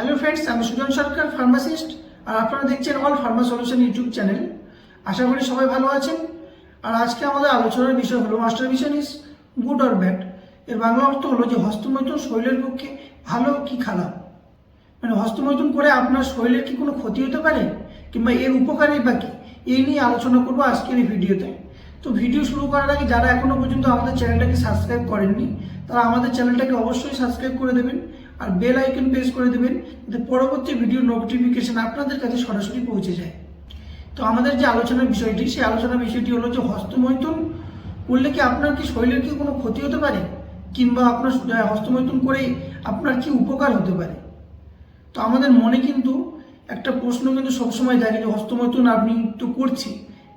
Hello friends আমি সুজন সরকার pharmacist আর আপনারা দেখছেন all pharma solution YouTube channel আশা করি সবাই ভালো আছেন। আর আজকে আমাদের আলোচনার বিষয় হলো masturbation is good or bad এর বাংলা অর্থ হলো যে, হস্তমৈথুন শরীরের পক্ষে ভালো কি খারাপ? মানে হস্তমৈথুন করে আপনার শরীরের কি কোনো ক্ষতি হতে পারে? কিংবা এর উপকারই বা কি? এই নিয়ে আলোচনা করব আজকের এই ভিডিওতে। তো ভিডিও শুরু করার আগে যারা এখনও পর্যন্ত আমাদের চ্যানেলটাকে সাবস্ক্রাইব করেননি, তারা আমাদের চ্যানেলটাকে অবশ্যই সাবস্ক্রাইব করে দেবেন। আর বেল আইকন প্রেস করে দেবেন যাতে পরবর্তী ভিডিও নোটিফিকেশন আপনাদের কাছে সরাসরি পৌঁছে যায়। তো আমাদের যে আলোচনার বিষয়টি, সেই আলোচনার বিষয়টি হলো যে হস্তমৈথুন করলে কি আপনার কি শরীরের কি কোনো ক্ষতি হতে পারে? কিংবা আপনার হস্তমৈথুন করে আপনার কি উপকার হতে পারে? তো আমাদের মনে কিন্তু একটা প্রশ্ন কিন্তু সবসময় জাগে যে হস্তমৈথুন আপনি তো করছি,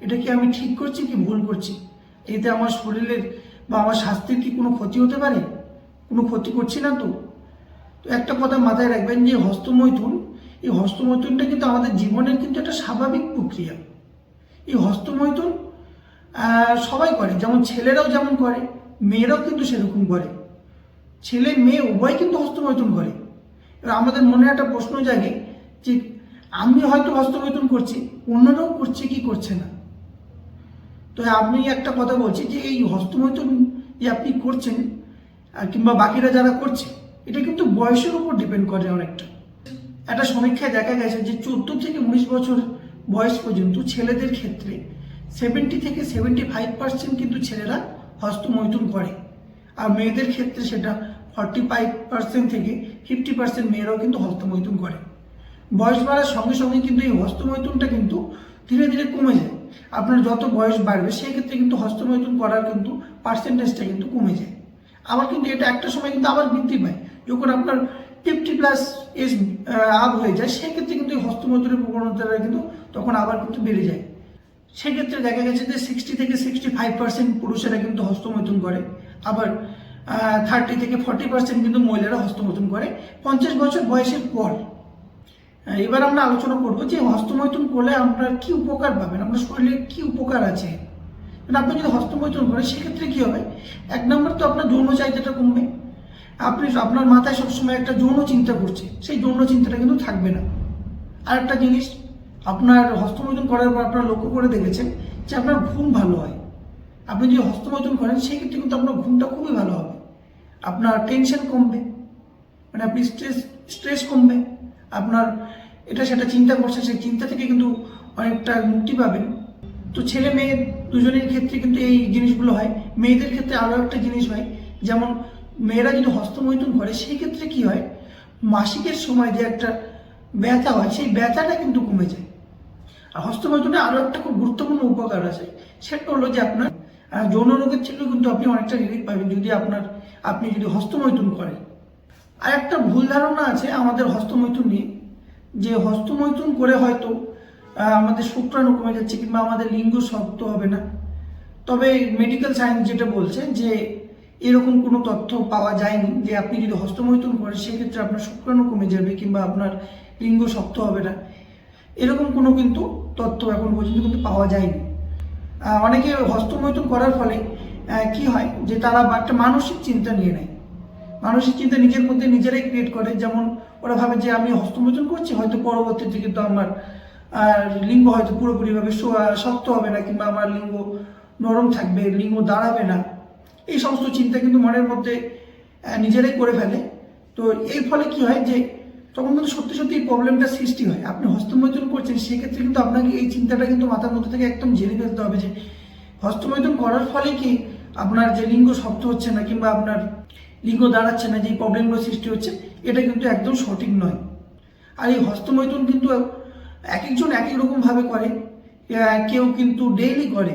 এটা কি আমি ঠিক করছি কি ভুল করছি? এতে আমার শরীরের বা আমার স্বাস্থ্যের কি কোনো ক্ষতি হতে পারে? কোনো ক্ষতি করছি না তো? তো একটা কথা মাথায় রাখবেন যে হস্তমৈথুন, এই হস্তমৈথুনটা কিন্তু আমাদের জীবনের কিন্তু একটা স্বাভাবিক প্রক্রিয়া। এই হস্তমৈথুন সবাই করে, যেমন ছেলেরাও যেমন করে, মেয়েরাও কিন্তু সেরকম করে। ছেলে, মেয়ে, উভয় কিন্তু হস্তমৈথুন করে। এবার আমাদের মনে একটা প্রশ্ন জাগে যে আমি হয়তো হস্তমৈথুন করছি, অন্যরাও করছে কি করছে না? তো আমি একটা কথা বলছি যে এই হস্তমৈথুন যে আপনি করছেন কিংবা বাকিরা যারা করছে এটা কিন্তু বয়সের উপর ডিপেন্ড করে অনেকটা। একটা সমীক্ষায় দেখা গেছে যে চোদ্দ থেকে উনিশ বছর বয়স পর্যন্ত ছেলেদের ক্ষেত্রে সেভেন্টি থেকে সেভেন্টি ফাইভ পার্সেন্ট কিন্তু ছেলেরা হস্তমৈথুন করে। আর মেয়েদের ক্ষেত্রে সেটা ফর্টি ফাইভ পার্সেন্ট থেকে ফিফটি পার্সেন্ট মেয়েরাও কিন্তু হস্তমৈথুন করে। বয়স বাড়ার সঙ্গে সঙ্গে কিন্তু এই হস্তমৈথুনটা কিন্তু ধীরে ধীরে কমে যায়। আপনার যত বয়স বাড়বে, সেক্ষেত্রে কিন্তু হস্তমৈথুন করার কিন্তু পার্সেন্টেজটা কিন্তু কমে যায়। আবার কিন্তু এটা একটা সময় কিন্তু আবার বৃদ্ধি পায়। যখন আপনার ফিফটি প্লাস এজ আপ হয়ে যায়, সেক্ষেত্রে কিন্তু হস্তমৈথুনের প্রবণতাটা কিন্তু তখন আবার কিন্তু বেড়ে যায়। সেক্ষেত্রে দেখা গেছে যে সিক্সটি থেকে সিক্সটি ফাইভ পার্সেন্ট পুরুষেরা কিন্তু হস্তমৈথুন করে। আবার থার্টি থেকে ফর্টি পার্সেন্ট কিন্তু মহিলারা হস্তমৈথুন করে। পঞ্চাশ বছর বয়সের পর এবার আমরা আলোচনা করব যে হস্তমৈথুন করলে আপনার কি উপকার পাবেন? আপনার শরীরে কি উপকার আছে? আপনি যদি হস্তমৈথুন করেন, সেক্ষেত্রে কী হবে? এক নম্বর তো আপনার যৌন চাহিদাটা কমবে। আপনি আপনার মাথায় সবসময় একটা যৌন চিন্তা করছে। সেই যৌন চিন্তাটা কিন্তু থাকবে না। আর একটা জিনিস, আপনার হস্তমৈথুন করার পর আপনার লক্ষ্য করে দেখেছেন যে আপনার ঘুম ভালো হয়। আপনি যদি হস্তমৈথুন করেন, সেক্ষেত্রে কিন্তু আপনার ঘুমটা খুবই ভালো হবে। আপনার টেনশন কমবে। মানে আপনি স্ট্রেস স্ট্রেস কমবে। আপনার, এটা সেটা চিন্তা করছে, সেই চিন্তা থেকে কিন্তু অনেকটা মুক্তি পাবেন। তো ছেলে মেয়ে দুজনের ক্ষেত্রে কিন্তু এই জিনিসগুলো হয়। মেয়েদের ক্ষেত্রে আরও একটা জিনিস হয়, যেমন মেয়েরা যদি হস্তমৈথুন করে, সেই ক্ষেত্রে কি হয়? মাসিকের সময় যে একটা ব্যথা হয়, সেই ব্যথাটা কিন্তু কমে যায়। আর হস্তমৈথুনে আরও একটা খুব গুরুত্বপূর্ণ উপকার আছে। সেটা হলো যে আপনার যৌন রোগের থেকেও কিন্তু আপনি অনেকটা রিলিফ পাবেন যদি আপনার, আপনি যদি হস্তমৈথুন করেন। আর একটা ভুল ধারণা আছে আমাদের হস্তমৈথুন নিয়ে, যে হস্তমৈথুন করে হয়তো আমাদের শুক্রাণু কমে যাচ্ছে কিংবা আমাদের লিঙ্গ শক্ত হবে না। তবে মেডিকেল সায়েন্স যেটা বলছে যে এরকম কোনো তথ্য পাওয়া যায়নি যে আপনি যদি হস্তমৈথুন করেন, সেক্ষেত্রে আপনার শুক্রাণু কমে যাবে কিংবা আপনার লিঙ্গ শক্ত হবে না। এরকম কোনো কিন্তু তথ্য এখন পর্যন্ত কিন্তু পাওয়া যায়নি। অনেকে হস্তমৈথুন করার ফলে কি হয় যে তারা একটা মানসিক চিন্তা নিয়ে নেয়। মানসিক চিন্তা নিজের মধ্যে নিজেরাই ক্রিয়েট করে। যেমন ওরা ভাবে যে আমি হস্তমোচন করছি, হয়তো পরবর্তীতে কিন্তু আমার আর লিঙ্গ হয়তো পুরোপুরিভাবে শক্ত হবে না কিংবা আমার লিঙ্গ নরম থাকবে, লিঙ্গ দাঁড়াবে না। এই সমস্ত চিন্তা কিন্তু মনের মধ্যে নিজেরাই করে ফেলে। তো এই ফলে কি হয় যে তখন কিন্তু সত্যি সত্যি এই প্রবলেমটা সৃষ্টি হয়। আপনি হস্তমৈথুন করছেন, সেক্ষেত্রে কিন্তু আপনাকে এই চিন্তাটা কিন্তু মাথার মধ্যে থেকে একদম ঝেড়ে ফেলতে হবে যে হস্তমৈথুন করার ফলে কি আপনার যে লিঙ্গ শক্ত হচ্ছে না কিংবা আপনার লিঙ্গ দাঁড়াচ্ছে না, যে প্রবলেমগুলো সৃষ্টি হচ্ছে, এটা কিন্তু একদম সঠিক নয়। আর এই হস্তমৈথুন কিন্তু এক একজন এক এক রকমভাবে করে কেউ কিন্তু ডেইলি করে,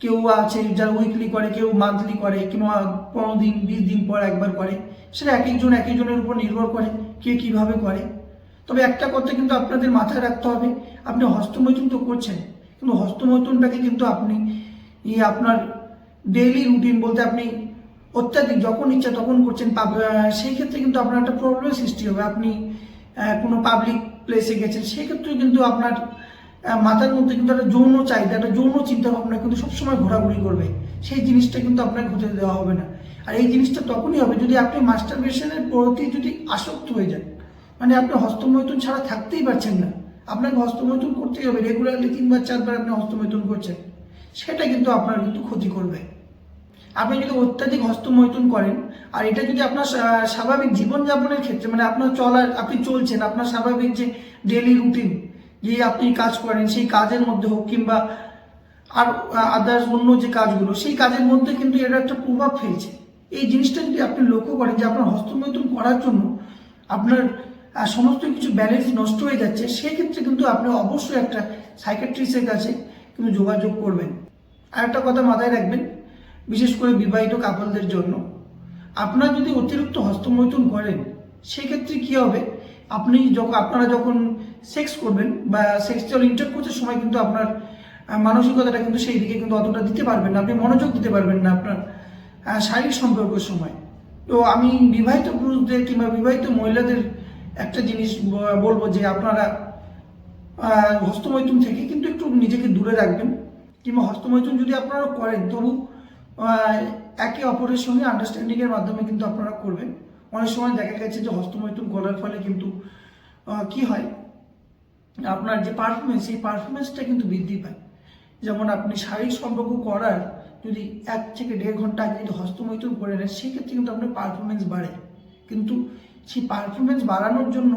কেউ আছে যারা উইকলি করে, কেউ মান্থলি করে, কিংবা পনেরো দিন, বিশ দিন পর একবার করে। সেটা এক একজন এক একজনের উপর নির্ভর করে কে কীভাবে করে। তবে একটা কথা কিন্তু আপনাদের মাথায় রাখতে হবে, আপনি হস্তমৈথুন তো করছেন, কিন্তু হস্তমৈথুনটাকে কিন্তু আপনি আপনার ডেইলি রুটিন বলতে আপনি অত্যাধিক যখন ইচ্ছা তখন করছেন সেই ক্ষেত্রে কিন্তু আপনার একটা প্রবলেমের সৃষ্টি হবে। আপনি কোনো পাবলিক প্লেসে গেছেন সেক্ষেত্রে কিন্তু আপনার মাথার মধ্যে কিন্তু একটা যৌন চাহিদা, একটা যৌন চিন্তা ভাবনা কিন্তু সবসময় ঘোরাঘুরি করবে। সেই জিনিসটা কিন্তু আপনাকে হতে দেওয়া হবে না। আর এই জিনিসটা তখনই হবে যদি আপনি মাস্টারবেশনের প্রতি যদি আসক্ত হয়ে যান। মানে আপনি হস্তমৈথুন ছাড়া থাকতেই পারছেন না। আপনাকে হস্তমৈথুন করতেই হবে। রেগুলারলি তিনবার, চারবার আপনি হস্তমৈথুন করছেন। সেটা কিন্তু আপনার কিন্তু ক্ষতি করবে। আপনি যদি অত্যাধিক হস্তমৈথুন করেন, আর এটা যদি আপনার স্বাভাবিক জীবনযাপনের ক্ষেত্রে মানে আপনার চলার, আপনি চলছেন, আপনার স্বাভাবিক যে ডেলি রুটিন যে আপনি কাজ করেন, সেই কাজের মধ্যে হোক কিংবা আর আদার্স অন্য যে কাজগুলো, সেই কাজের মধ্যে কিন্তু এটা একটা প্রভাব ফেলছে। এই জিনিসটা যদি আপনি লক্ষ্য করেন যে আপনার হস্তমৈথুন করার জন্য আপনার সমস্ত কিছু ব্যালেন্স নষ্ট হয়ে যাচ্ছে, সেক্ষেত্রে কিন্তু আপনি অবশ্যই একটা সাইকেট্রিস্টের কাছে কিন্তু যোগাযোগ করবেন। আর একটা কথা মাথায় রাখবেন বিশেষ করে বিবাহিত কাপলদের জন্য। আপনার যদি অতিরিক্ত হস্তমৈথুন করেন, সেক্ষেত্রে কি হবে? আপনি যখন আপনারা যখন সেক্স করবেন বা সেক্সুয়াল ইন্টারকোর্সের সময় কিন্তু আপনার মানসিকতাটা কিন্তু সেই দিকে কিন্তু অতটা দিতে পারবেন না, আপনি মনোযোগ দিতে পারবেন না আপনার শারীরিক সম্পর্কের সময়। তো আমি বিবাহিত পুরুষদের কিংবা বিবাহিত মহিলাদের একটা জিনিস বলব যে আপনারা হস্তমৈথুন থেকে কিন্তু একটু নিজেকে দূরে রাখবেন। কিংবা হস্তমৈথুন যদি আপনারা করেন, তবু একে অপরের সঙ্গে আন্ডারস্ট্যান্ডিং এর মাধ্যমে কিন্তু আপনারা করবেন। অনেক সময় দেখা গেছে যে হস্তমৈথুন করার ফলে কিন্তু কি হয়? আপনার যে পারফরমেন্স সেই পারফরমেন্সটা কিন্তু বৃদ্ধি পায়। যেমন আপনি শারীরিক সম্পর্ক করার যদি এক থেকে দেড় ঘণ্টা আগে যদি হস্তমৈথুন করে নেন, সেক্ষেত্রে কিন্তু আপনার পারফরমেন্স বাড়ে। কিন্তু সেই পারফরমেন্স বাড়ানোর জন্য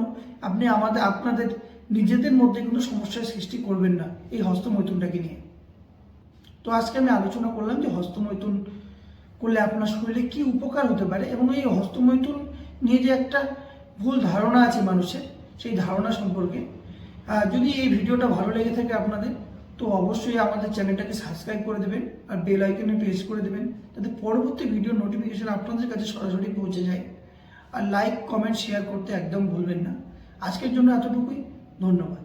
আপনি আমাদের, আপনাদের নিজেদের মধ্যে কিন্তু সমস্যার সৃষ্টি করবেন না এই হস্তমৈথুনটাকে নিয়ে। তো আজকে আমি আলোচনা করলাম যে হস্তমৈথুন করলে আপনার শরীরে কি উপকার হতে পারে এবং এই হস্তমৈথুন নিয়ে যে একটা ভুল ধারণা আছে মানুষের, সেই ধারণা সম্পর্কে যদি এই ভিডিওটা ভালো লেগে থাকে আপনাদের, তো অবশ্যই আমাদের চ্যানেলটাকে সাবস্ক্রাইব করে দেবেন আর বেল আইকনে প্রেস করে দেবেন যাতে পরবর্তী ভিডিও নোটিফিকেশান আপনাদের কাছে সরাসরি পৌঁছে যায়। আর লাইক কমেন্ট শেয়ার করতে একদম ভুলবেন না। আজকের জন্য এতটুকুই। ধন্যবাদ।